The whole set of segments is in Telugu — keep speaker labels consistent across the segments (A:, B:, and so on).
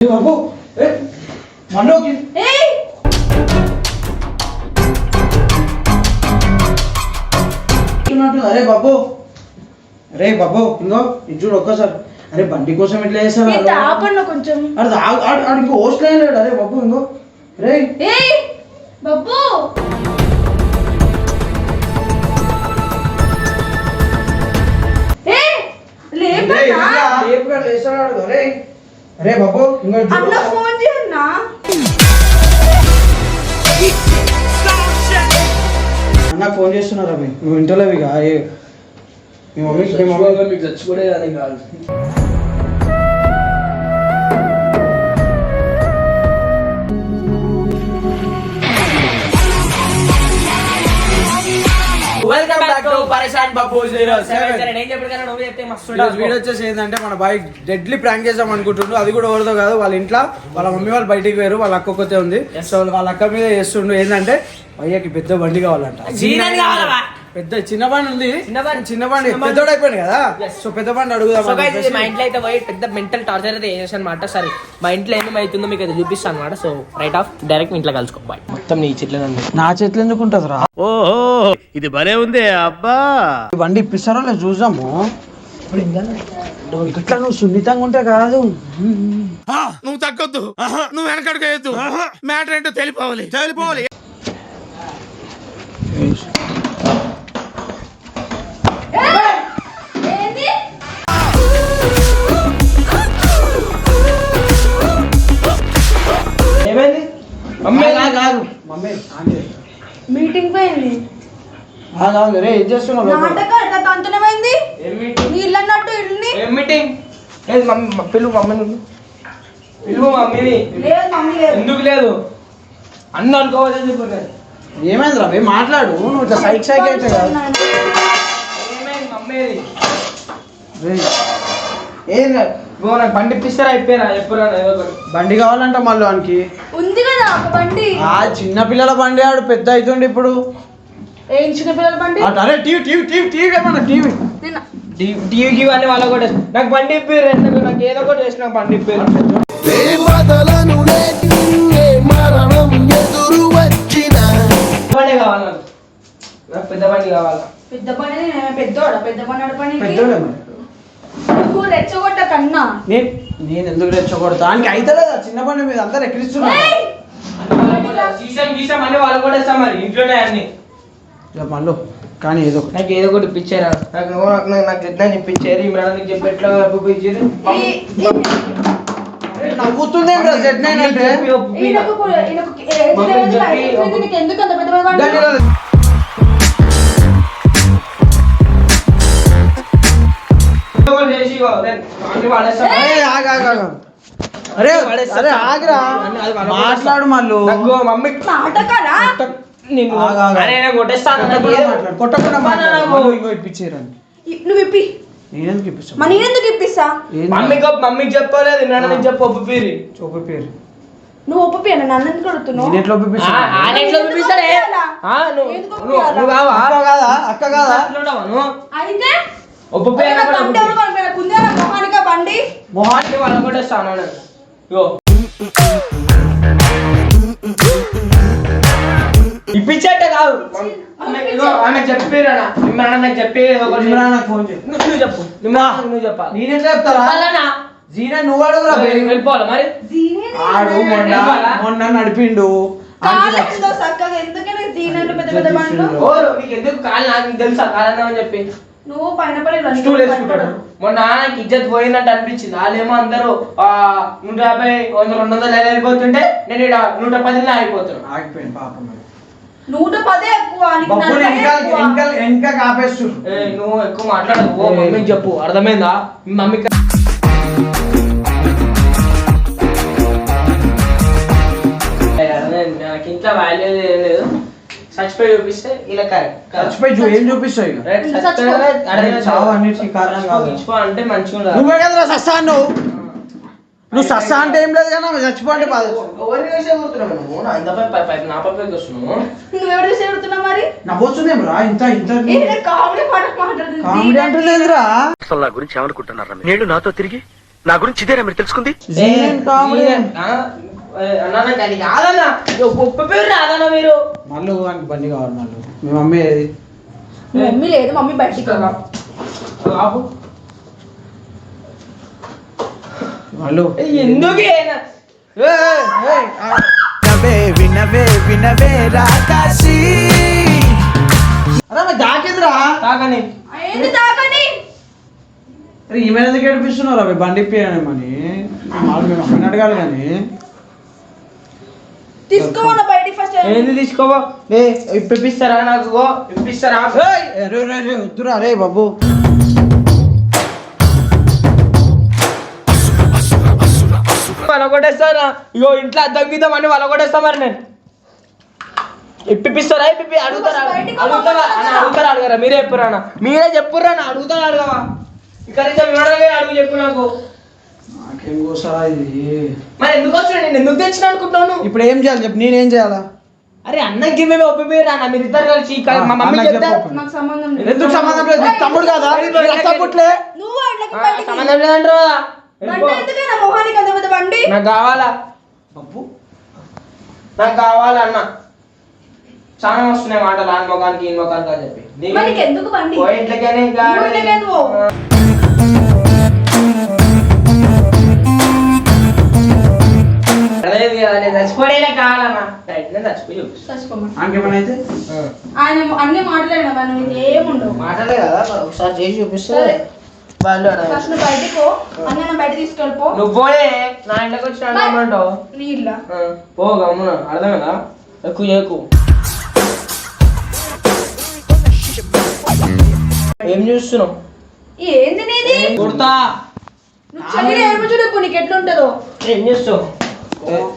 A: బాబు మనోకి అరే బాబు అరే బాబు ఇంకో ఇది చూడు ఒక్కసారి. అరే బండి కోసం ఎట్లా చేస్తారు?
B: ఆపన్న కొంచెం.
A: అరే ఆడు ఇంకో హోస్ట్ లేడు. అరే బాబు ఇంకో. రే.
B: ఏయ్! లేపన్నా
A: లేస్తాడు అరే అరే బాబు
B: అన్న. ఫోన్ చేయన్నా?
A: అన్న ఫోన్ చేస్తున్నారా మీ? నువ్వు ఇంటర్లో మీ మమ్మీ మీ మమ్మీ
C: మీకు చచ్చిపోడే కానీ కాదు.
D: మస్తు
A: ఈరోజు వీడియో వచ్చేసి ఏంటంటే మన బాయ్ డెడ్లీ ప్రాంక్ చేద్దాం అనుకుంటుండ్రు అది కూడా ఎవరిదో కాదు వాళ్ళ ఇంట్లో వాళ్ళ మమ్మీ వాళ్ళు బయటికి పోయారు వాళ్ళ అక్క ఒక్కతే ఉంది. సో వాళ్ళ అక్క మీద చేస్తుండు. ఏంటంటే భయ్యకి పెద్ద బండి కావాలంట? పెద్ద చిన్న బండి ఉంది
D: చిన్న బండి.
A: పెద్దోడు అయిపోయింది కదా? సో పెద్ద బండి అడుగుదాం.
D: మా ఇంట్లో అయితే పోయి పెద్ద మెంటల్ టార్చర్ అయితే చేసాను అనమాట సరే మా ఇంట్లో ఏమేమి అవుతుందో మీకు అయితే చూపిస్తాను అనమాట సో రైట్ ఆఫ్ డైరెక్ట్ మీ ఇంట్లో కలుసుకో. బాయ్ మొత్తం నీ చెట్లే
A: నా చేతిలో ఎందుకు ఉంటుంది రా
E: ఓహో ఇది భలే ఉంది అబ్బా.
A: ఈ బండి ఇప్పిస్తారో లేదు చూసాము ఇట్లా నువ్వు సున్నితంగా ఉంటే కాదు.
E: నువ్వు తగ్గొద్దు. నువ్వు వెనకడుగు మ్యాటర్ ఏంటో తెలిపోవాలి. తెలిపోవాలి.
A: ఏం
C: మీటింగ్? లేదు మమ్మీ పిలువు మమ్మీని. పిలువు మమ్మీని.
B: లేదు మమ్మీ లేదు.
C: ఎందుకు లేదు? అన్న అనుకోవాలి?
A: ఏమైంది రా బే, మాట్లాడు. నువ్వు ఇట్లా సైక్ సైక్ అయితే కాదు.
C: ఏమైంది మమ్మీది?
A: రేయ్, ఏం
C: నాకు బండి ఇప్పిస్తారా అయిపోయినా ఎప్పుడు
A: బండి కావాలంట మళ్ళీ వానికి.
B: ఉంది కదా బండి.
A: ఆ చిన్న పిల్లల బండి ఆడు పెద్ద అవుతుండే ఇప్పుడు.
B: ఏం చిన్న పిల్లల బండి?
A: అరే టీవీ టీవీ టీవీ టీవీ ఏమన్నా టీవీ.
C: టీవీకి ఇవన్నీ వాళ్ళ కూడా నాకు బండి ఇప్పారు ఎందుకు? నాకు ఏదో ఒకటి చేసి నాకు బండి ఇప్పారు
F: దేవతలను నెట్టింగే మరణం ఎదురు వచ్చిన
C: బండి కావాలి? నాకు పెద్ద బండి కావాలా?
B: పెద్ద బండి నేను పెద్దోడా? పెద్ద బండి నడపడానికి
A: పెద్దోడే.
B: నువ్వు రెచ్చగొట్ట కన్నా.
A: నేను నేను ఎందుకు రెచ్చగొడతా? దానికి అయితే లేదా చిన్న బండి మీద అందరు ఎక్కిరిస్తున్నా
B: ఏయ్!
C: సీసం గీసం అన్ని వాళ్ళు కూడా ఇస్తాం మరి ఇంట్లోనే అన్ని.
A: మళ్ళీ కానీ ఏదో ఒకటి.
C: నాకు ఏదో ఒకటి ఇప్పించారా నాకు నువ్వు నాకు నాకు నాకు ఎట్లా ఇప్పించారు ఈ మేడం చెప్పి ఎట్లా ఇప్పించారు
A: నవ్వుతుంది అంటే?
B: ఎందుకు అంత పెద్ద.
A: అరే ఆగు, ఆగు, ఆగు. అరే ఆగిరా. మాట్లాడు మళ్ళు
C: మమ్మీ.
B: నువ్వు. ఇప్పి.
A: నేనెందుకు
B: మరి ఇప్పిస్తా?
C: మమ్మీకి మమ్మీకి చెప్పలేదు నాన్న చెప్పు ఒప్పు పీరి.
A: చూపి పేరు.
B: నువ్వు ఒప్పి నన్ను అన్నందుకు అడుగుతున్నావు?
A: నేను ఎట్లా
C: నువ్వు
B: ఎందుకు
C: కావా
A: అక్క కాదా? అక్క కాదా?
B: అయితే?
C: ఒప్పు పీరి
B: బండి మొహానికా
C: వాళ్ళ. ఇగో. ఇప్పించట్టే కాదు. ఆమె- చెప్పారా నాకు చెప్పి.
A: ఫోన్
C: నువ్వు నువ్వు చెప్పు. నిమ్మ నువ్వు చెప్పాలి.
A: నేను ఎట్లా
C: చెప్పాలనా?
A: జీనా నువ్వు అడుగురా బే.
C: వెళ్ళిపోవాలి మరి.
B: జీనే
A: ఆడు మొన్న? మొన్న నడిపిండు.
C: ఎందుకు కాలు నాకు తెలుసా? కాలన్నా చెప్పి.
B: నువ్వు పైన పడి రండి.
C: స్టూల్ వేసుకుంటాడు. మొన్న నాకు ఇజ్జత్ పోయిందంటే అనిపించింది. వాళ్ళేమో అందరూ ఆ, నూట యాభై వంద రెండు వందలు వెళ్ళిపోతుంటే నేను ఈడ నూట పదిలో అయిపోతున్నాను
A: ఆగిపోయింది పాపం.
B: నూట పదే ఎక్కువ
A: వెనక కాపేస్తు
C: నువ్వు ఎక్కువ మాట్లాడదు ఓ మమ్మీకి చెప్పు. అర్థమైందా? మీ మమ్మీకి ఏయ్, అర్థమైంది. నాకు ఇంట్లో వాల్యూ ఏం లేదు. చచ్చిపోయి చూపిస్తే ఇలా కరెక్ట్
A: చచ్చిపోయి చూ ఏం ఇంకా?
C: చచ్చిపోయి
A: కాదు.
C: అంటే మంచిగా ఉండాలి.
A: నువ్వే కదరా సస్తా నువ్వు సస్తా అంటే ఏం లేదు కానీ ఆమె చచ్చిపో అంటే బాధ
C: ఎవరిని వేసే కూర్చున్నావు నువ్వు? నా ఇంతపై పై- పై- నా పైకి వస్తున్నావు.
B: నువ్వు ఎవరు చూసి ఎడుతున్నావు మరి?
A: నవ్వొచ్చునేం రా? ఇంత ఇంత
B: ఏ కామెడీ పాట మాట్లాడుతుంది.
A: కామెడీ అంటుందేంద్రా
E: అసలు నా గురించి ఏమనుకుంటున్నారా? నేడు నాతో తిరిగి
G: నా గురించి ఇదేనా మీరు తెలుసుకుంది?
A: జీనన్ కామెడీ.
C: ఆ? ఏ, అన్నా నాకు అది కాదన్నా ఇగో గొప్ప పేరు రాదన్నా మీరు.
A: మళ్ళీ వానికి బండి కావాలి మళ్ళీ మీ మమ్మీ ఏది?
B: మమ్మీ లేదు మమ్మీ బయటికి
C: ఏ, ఎందుకు?
A: వినవే వినవే వినవే రాకాశి. అరే దాకేదిరా?
C: తాగని
B: ఏంది తాకని?
A: అరే ఈమె ఎందుకు ఏడిపిస్తున్నారు అవి బండి ఇప్పియమని మాకు మేము అమ్మని అడగాలి కానీ.
B: తీసుకోమన్న బయటికి ఫస్ట్
C: ఏంది తీసుకోవా? ఏ ఇప్పిస్తారా నాకు? ఇప్పిస్తారా?
A: ఏయ్, అరే, అరే, అరే, వద్దురా రే బాబు.
C: వలగొట్టేస్తారా ఇగో ఇంట్లో అద్దం గిద్దం అని వలగొట్టేస్తా మరి నేను. ఇప్పిస్తారా ఇప్పి అడుగుతారా? అడుగుతారా? అడుగుతారా? అడగరా? మీరే చెప్పురా మీరే చెప్పురా అన్న అడుగుతారా అడగవా? ఇక్కడ అడుగు చెప్పు నాకు.
A: నాకేం కోసరా ఇది?
C: మరి ఎందుకు వచ్చినా నేను ఎందుకు తెచ్చిన అనుకుంటాను
A: ఇప్పుడు ఏం చేయాలి చెప్పు నేనేం చేయాలా?
C: అరే అన్నకి మేము ఒప్పిపోయారు మీరు ఇద్దరు కలిసి మా మమ్మీ చెప్తా.
B: సంబంధం లేదు.
A: ఎందుకు సంబంధం లేదు? తమ్ముడు కాదా?
C: సంబంధం లేదంటారా నాకు కావాలా?
A: బాబు
C: నాకు కావాలా అన్న? చాలా వస్తున్నాయి మాటలు ఆన్ మొగానికి ఈ మొగానికి అని చెప్పి. ఇంట్లోకేనే ఇంకా చచ్చిపోయేలా కావాలన్నా.
B: ఆయన అన్ని మాట్లాడినా ఏముండవు
C: మాటలే కదా ఒకసారి చేసి చూపిస్తే.
B: ఫస్ట్ నువ్వు బయటికి పో అన్న నా బయట తీసుకెళ్ళిపో.
C: నువ్వు పోయే నా ఇంట్లోకి వచ్చి అడగమంటావు
B: నీ ఇల్లా?
C: పో గమ్మున అర్థమేనా ఎక్కువ చేయకు ఏం చూస్తున్నావు?
B: ఏంది నీది?
C: కుడతా
B: నువ్వు చదివి ఏడుపు చూడు నీకు ఎట్లుంటుందో
C: ఏం చేస్తావు
A: ఆగు రే.
C: ఆ,
B: జోడి కూకే
A: ఓ,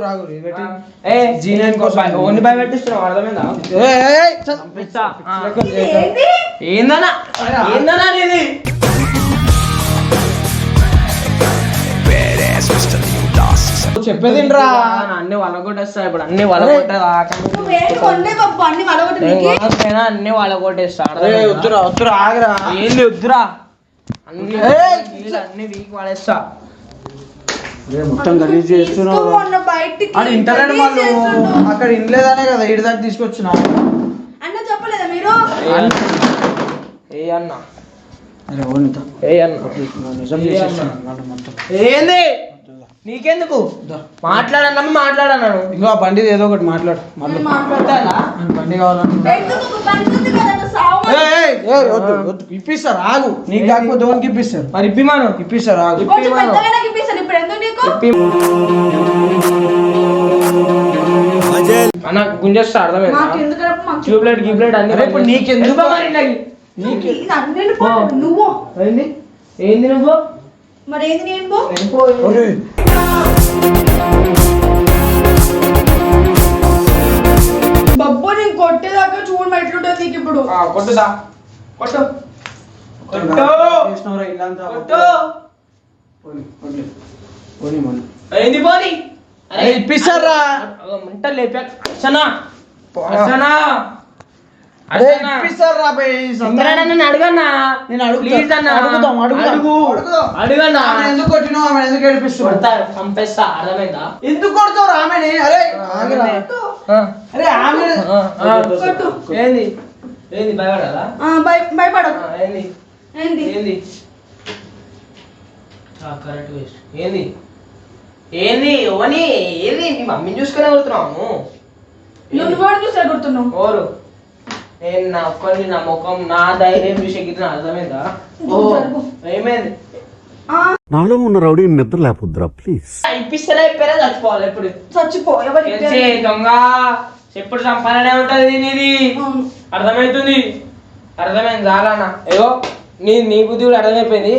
A: రాగు.
C: ఏ కోసం ఓన్ని అర్థమైందా? ఏందన్నా? ఏందన్నా
A: చెప్పేది రా
C: అన్ని వలగొట్టేస్తా ఇప్పుడు అన్ని
B: వలగొట్టి
C: అన్ని వలగొట్టేస్తా
A: వద్దురా వద్దురా ఆగరా.
C: ఏంది వద్దురా? అన్ని అన్ని వీక్ పడేస్తా
A: రే, మొత్తం గలీజ్ చేస్తున్నావు అది ఇంటర్నెట్ వాళ్ళు. అక్కడ ఇంట్లేదనే కదా ఇటు దాకా తీసుకొచ్చిన.
B: అన్న చెప్పలేదా మీరు?
C: ఏ అన్న? ఏంది? నీకెందుకు? మాట్లాడన్నాము మాట్లాడన్నాను
A: ఇంకో ఆ బండిది ఏదో ఒకటి మాట్లాడు. బండి కావాలంటున్నా
B: ఎందుకు? ఒక బండి ఉంది కదా అన్న సావు
A: ఏయ్, ఏయ్, ఏయ్, వద్దు వద్దు. ఇప్పిస్తారు ఆగు నీకు కాకపోతే ఇప్పిస్తారు
C: మరి ఇప్పిమాను.
A: ఇప్పిస్తారు ఆగు
C: అన్న గుంజేస్తా అర్థమైందా? ట్యూబ్లైట్ గిబ్లైట్ అన్ని
A: ఇప్పుడు నీకెందుకు?
B: నువ్వు.
C: ఏంది? ఏంది నువ్వు?
B: మరి ఏంది బబ్బు నేను కొట్టేదాకా చూడు మరి ఎట్లుంటుంది నీకు ఇప్పుడు.
C: ఆ, కొట్టుదా కొట్టు. కొట్టు.
A: చేసినవురా ఇల్లంతా
C: కొట్టు.
A: పోనీ, పోనీ. పోనీ మళ్ళీ.
C: ఏంది పోని?
A: అరే, ఇప్పిస్తారా?
C: మంట లేపా. అర్చనా. అర్చనా.
A: అరే,
C: అర్చనా.
A: ఇప్పిస్తారా బే, ఈ సంతా-
C: ఇంద్రాణ నన్ను అడగన్నా?
A: నేను.
C: ప్లీజ్ అన్న. అడుగు. అడుగన్నా.
A: ఎందుకు కొట్టినావు ఆమె ఎందుకు ఏడిపిస్తున్నావు
C: కొడతా చంపేస్తా అర్థమైందా?
A: ఎందుకు కొడతావు ఆమెని అరే ఆమె
C: ఏంది? ఏంది భయపడాలా
B: భయపడకు.
C: ఆ, ఏంది?
B: ఏంది?
C: ఏంది? Correct waste. ఏంది? ఏంది ఓని ఏంది మీ మమ్మీని చూసుకునే కొడుతున్నాము
B: నువ్వు కూడా చూసి ఎగురుతున్నావు
C: ఓరు. నేను నా ఒక్కరిని నా ముఖం నా ధైర్యం చూసి ఎగిరిన అర్థమైందా? ఓ. ఏమైంది?
B: ఆ,
H: నాలో ఉన్న రౌడీ నిద్ర లేపుద్రా ప్లీజ్
C: ఇప్పిస్తారా ఇప్పారా చచ్చిపోవాలి ఎప్పుడు.
B: చచ్చిపో ఎవరు
C: తెలిసే దొంగ? ఎప్పుడు సంపాదనే ఉంటది నీది?
B: అవును.
C: అర్థమవుతుంది అర్థమైంది చాలన్నా ఏవో నీ నీ బుద్ధి కూడా అర్థమైపోయింది?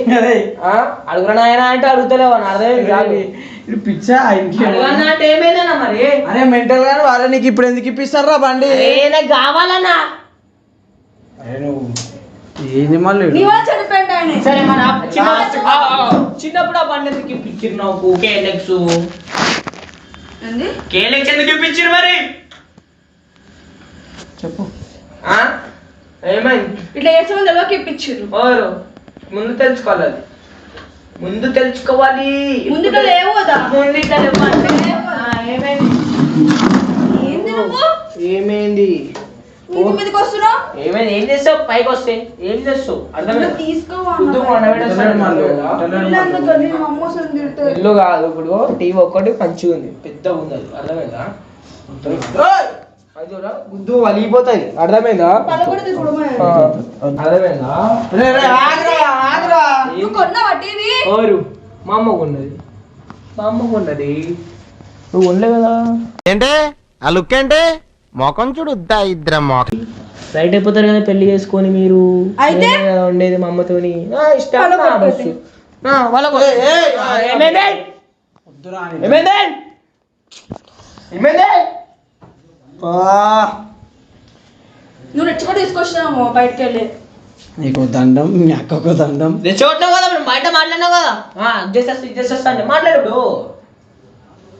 C: అడుగురా నాయన అంటే అడుగుతలేవు? అని అర్థమైంది
A: ఇది పిచ్చా
C: అంటే ఏమైందన్నా మరి?
A: అరే మెంటల్ గాని వారే నీకు ఇప్పుడు ఎందుకు ఇప్పిస్తారా బండి?
C: అరే నాకు కావాలన్నా.
A: ఏంది మళ్ళీ?
B: ఆయన.
C: సరే మన చిన్నప్పుడు ఆ బండి ఎందుకు ఇప్పించారు నాకు? కేలెక్స్
B: ఏంది?
C: కేలెక్స్ ఎందుకు ఇప్పించారు మరి?
A: చెప్పు.
C: ఆ? ఏమైంది?
B: ఇట్లా చేసే వాళ్ళు ఎవరికి ఇప్పించారు
C: ఓరు ముందు తెలుసుకోవాలి. అది ముందు తెలుసుకోవాలి.
B: ముందుగా లేవు కదా
C: ముందు ఇట్లా ఏమైంది?
B: ఏంది నువ్వు?
C: ఏమైంది?
B: మీదకి వస్తున్నావు
C: ఏమైంది? ఏం చేస్తావు? పైకి వస్తే ఏం చేస్తావు? అర్థమైంది. ఇల్లు కాదు ఇప్పుడు టీవీ ఒక్కటి మంచిగా ఉంది పెద్దగా ఉంది అది అర్థమైందా గుద్దు వలిగిపోతాయి. అర్థమైందా? ఎవరు మా ఉన్నది మా అమ్మకు ఉన్నది నువ్వు ఉండలే కదా.
G: ఏంటే? ఆ లుక్ ఏంటి? మొఖం చూడు ఇద్దరం మొఖం.
C: రైట్ అయిపోతారు కదా పెళ్ళి చేసుకొని మీరు.
B: అయితే?
C: ఉండేది మా అమ్మతోని. ఆ, ఇష్టం
B: వాళ్ళకు
C: ఏమైంది. ఏమైంది?
B: నువ్వు రెచ్చగొట్టి తీసుకొచ్చినావు బయటకు వెళ్ళి
A: నీకు దండం మీ అక్కకు దండం.
C: తెచ్చగొట్టావు కదా మేము బయట మాట్లాడినావు కదా. చేసేస్తా ఇది చేసేస్తా అంటే మాట్లాడు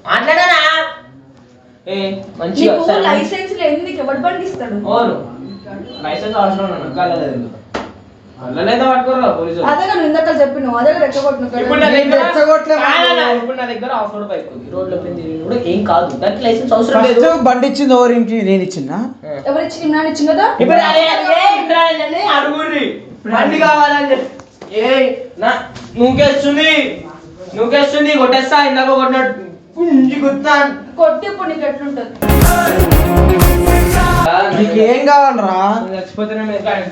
C: మాట్లాడానా? ఏ మంచిగా
B: నీకు
C: సరే.
B: లైసెన్స్ లేదు నీకు ఎవరు బండి ఇస్తాడు
C: అవును. లైసెన్స్ అవసరం ఉన్నాను
B: అదే ఇందాక
C: ఇప్పుడు నా దగ్గర ఆఫ్ రోడ్ బైక్ ఉంది. కూడా ఏం కాదు. దానికి లైసెన్స్ అవసరం లేదు.
A: ఫస్ట్ బండి ఇచ్చింది నేను ఇచ్చిందా?
B: ఎవరు ఇచ్చి నాన్న ఇచ్చింది కదా?
C: ఇప్పుడు అదే అదే ఇంద్రాయణని అడుగుర్రి. బండి కావాలని చెప్పి. ఏ నా నువ్వుకేస్తుంది నువ్వుకేస్తుంది కొట్టేస్తా ఇందాక కొట్టినట్టు. గుంజి గుత్తా.
B: కొట్టి ఇప్పుడు నీకు ఎట్లుంటది?
A: నీకు ఏం కావాలరా?
C: చచ్చిపోతేనే మీరు కానీ.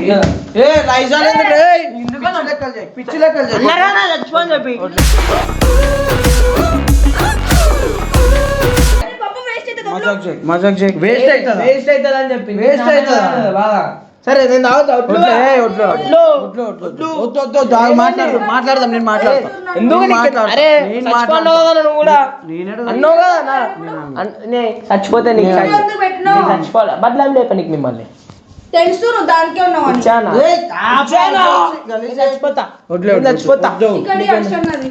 A: ఏ లైజాన్ ఎందుకు? రే? పిచ్చి లెక్కలు చేయి, పిచ్చి లెక్కలు చేయి.
C: అన్నారా నా చచ్చిపోని చెప్పి.
B: పాపం వేస్ట్ అవుతుంది
A: మజాక్ చేయి మజాక్ చేయి. వేస్ట్ అవుతుందా
C: వేస్ట్ అవుతుంది? అని చెప్పి.
A: అవుతుందా?
C: బాగా. సరే నేను
A: మాట్లాడదాం నేను మాట్లాడతా.
C: ఎందుకు
A: నేను
C: నీకు-
A: మాట్లాడతా.
C: అరే
A: నేను
C: చచ్చిపోన్నావు కదా నువ్వు కూడా.
A: నేనేడు
C: అన్నావు కదా నా అన్- నే చచ్చిపోతే నీకు
A: నేను
C: చచ్చి-
B: ఎందుకు పెట్టినావు?
C: నీకు చచ్చిపోలే బదలాం లేప నీకు మిమ్మల్ని?
B: తెలుసు నువ్వు దానికే ఉన్నావు అని
C: ఇచ్చానా? చచ్చిపోతా
A: వడ్లు,
C: చచ్చిపోతా.
B: ఇక్కడ అన్నది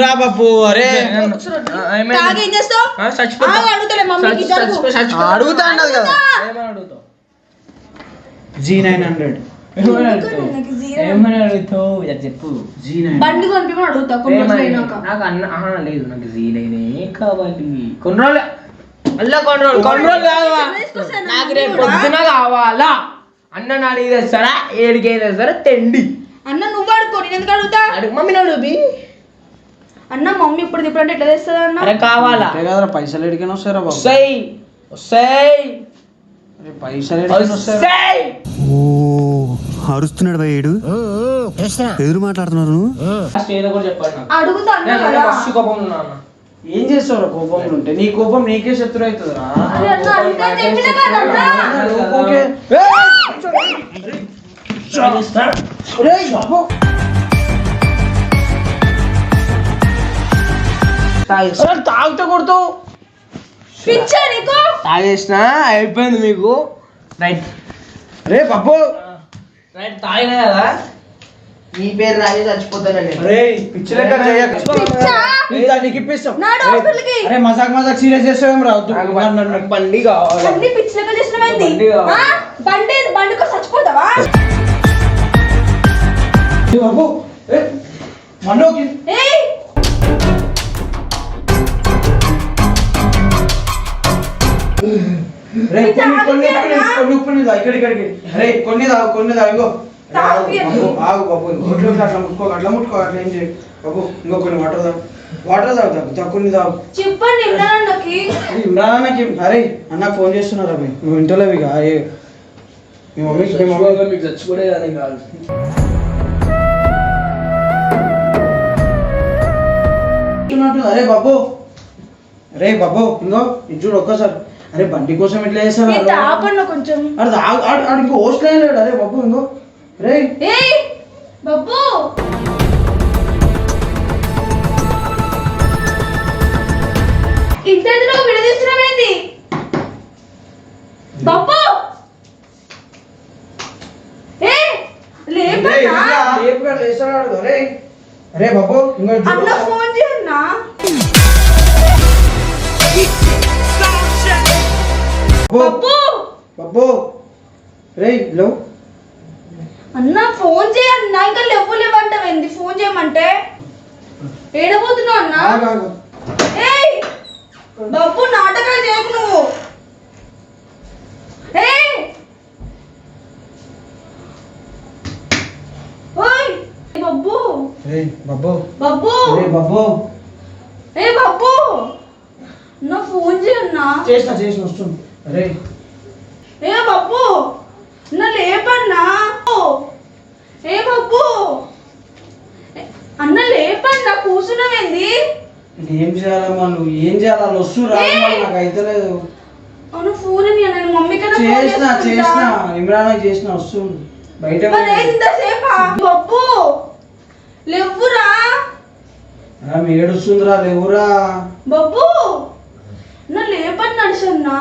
A: రా బాబు అరే
B: ఏం చేస్తావు
C: ఆ, చచ్చిపోతా.
B: ఆగు, అడుగుతలే మమ్మీకి జరుగు.
C: చచ్చిపో- చచ్చిపోతా.
A: అడుగుతా అన్నది కదా
C: ఏమని అడుగుతావు?
A: జీ నైన్ హండ్రెడ్
C: ఏమని అడుగుతావు?
B: నాకు జీరో.
C: ఏమని అడుగుతావు ఇక చెప్పు
A: జీ నైన్
B: బండి కొనిపించమని అడుగుతా కొన్ని రోజులు
C: ఏమని?
B: అయినాక
C: నాకు అన్న ఆహా, లేదు నాకు జీలైనే కావాలి కొన్ని రోజులు మళ్ళా కొన్ని రోజులు కొన్ని నాకు రేపు. పొద్దున కావాలా? అన్న నాలుగు తెస్తారా ఏడికి తెస్తారా తెండి.
B: అన్న నువ్వు అడుకో నేను ఎందుకు అడుగుతా?
C: అడుగు మమ్మీ అడుగుది
B: అన్న మమ్మీ ఇప్పుడు ఇప్పుడు అంటే ఎట్లా తెస్తుంది అన్న?
C: అరే కావాలా?
A: అంతే కదరా పైసలు ఎడికైనా వస్తారా బాబు.
C: వస్తాయి వస్తాయి.
A: అరే, పైసలు ఎడికైనా వస్తారా
C: వస్తాయి
H: అరుస్తున్నాడు భయ్యుడు ఎదురు మాట్లాడుతున్నారు
C: ఏదో కూడా
B: అడుగుతా అన్న
C: నేను
B: కదా.
C: ఫస్ట్ కోపం ఉన్నా అన్న
A: ఏం చేస్తావురా కోపంలో ఉంటే. నీ కోపం నీకే శత్రు అవుతుందిరా
C: తాగితే కొడుతావు.
B: పిచ్చా నీకు?
C: తాగేసిన? అయిపోయింది మీకు. రైట్.
A: రే బాబు.
C: రైట్ తాగినా కదా? నీ పేరు రాజే
A: అరే మజాక్ మజాక్ సీరియస్ చేస్తావేం రావద్దు
C: బండి కావాలి బండి
B: చచ్చిపోతావా
A: రే కొన్ని కొన్ని? కొన్ని కొన్ని దా ఇక్కడ ఇక్కడికి రే కొన్ని దా కొన్ని
B: తాగి
A: ఆగు, బాబు, ఇంకోటి అట్లా ముట్టుకో అట్లా ముట్టుకో అట్లా ఏం చేయి బాబు ఇంకో కొన్ని వాటర్ తాగు. వాటర్ తాగు తాగు కొన్ని తాగు.
B: చెప్పండి
A: అరే అన్న ఫోన్ చేస్తున్నారా మీ? నువ్వు ఇంటలేవు ఇక ఏ మీ మమ్మీ మీ మమ్మీ.
C: మీకు చచ్చిపోడే కానీ కాదు.
A: అరే బాబు అరే బాబు ఇంకో ఇది చూడు ఒక్కసారి. అరే బండి కోసం ఎట్లా
B: ఆపన్న కొంచెం.
A: అరే ఆడు ఇంకో హోస్ట్ అరే బాబు ఇంకో.
B: బబ్బు. ఇంటర్లో విడదీస్తున్నామేంది బబ్బు.
A: బాబు
B: అన్న. ఫోన్ చేయన్నా?
A: రే లో
B: అన్న ఫోన్ చేయ అన్న ఇంకా లేవు లేవంటావేంది ఫోన్ చేయమంటే? ఏడబోతున్నావు అన్న. ఏయ్! బాబు నాటకాలు చేయకు నువ్వు. ఏయ్! ఓయ్! బాబు
A: ఏయ్ బాబు
B: బాబు
A: ఏయ్ బాబు
B: ఏ బాబు నా ఫోన్ చేయన్నా
A: చేసిన చేసిన వస్తుంది. అరే.
B: ఏ బాబు నా లేపన్నా ఏ బాబు అన్న లేపన్నా కూర్చున్నావేంది
A: ఏం చేయాలమ్మా నువ్వు? ఏం చేయాలి వస్తురా నాకు అయితే లేదు.
B: అవును ఫోన్ అని నేను మమ్మీ
A: చేసిన
B: చేసుకుంటా.
A: చేసిన ఇమ్రాన్ చేసిన వస్తుంది బయట
B: మరి ఇంతసేపా? బాబు లేవురా
A: ఏడుస్తుందిరా లేవురా
B: బాబు నా లేపని నడిచన్నా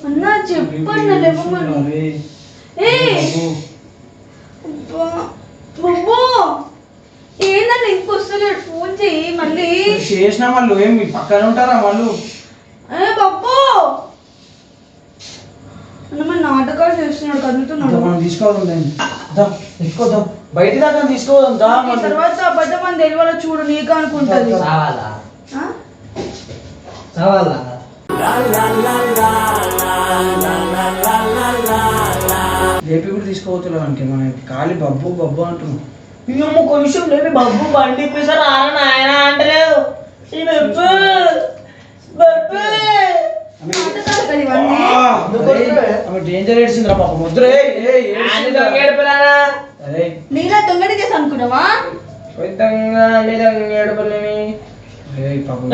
B: అన్న చెప్పన్నా లేవమని
A: అరే,
B: ఏ
A: బాబు.
B: ఏందన్న ఇంకొస్తలేడు ఫోన్ చెయ్యి మళ్ళీ.
A: చేసిన వాళ్ళు ఏం మీ పక్కన ఉంటారా వాళ్ళు?
B: ఏ బాబు! అన్న మన నాటకాలు చేస్తున్నాడు కదులుతున్నాడు.
A: మనం తీసుకోవడం దాన్ని దా, తీసుకోదాం బయట దాకా తీసుకోదాం దా
B: ఈ
A: మనం.
B: తర్వాత అబద్ధం అని తెలియాలో చూడు నీకు అనుకుంటది.
C: కావాలా
B: ఆ?
C: కావాలా
A: లేపి కూడా మనకి మన ఖాళీ బబ్బు బబ్బు అంటున్నాం.
C: మేము కొంచెం లేని బబ్బు బండి ఇప్పిస్తారు? ఆన నాయన అంటలేదు.
A: డేంజర్ ఏడ్చిందిరా పాప. ముద్ర
C: ఆయన
B: నీలా దొంగని చేసి అనుకున్నావా?
C: దొంగ, ఏడుపులేమి.
A: పాపం.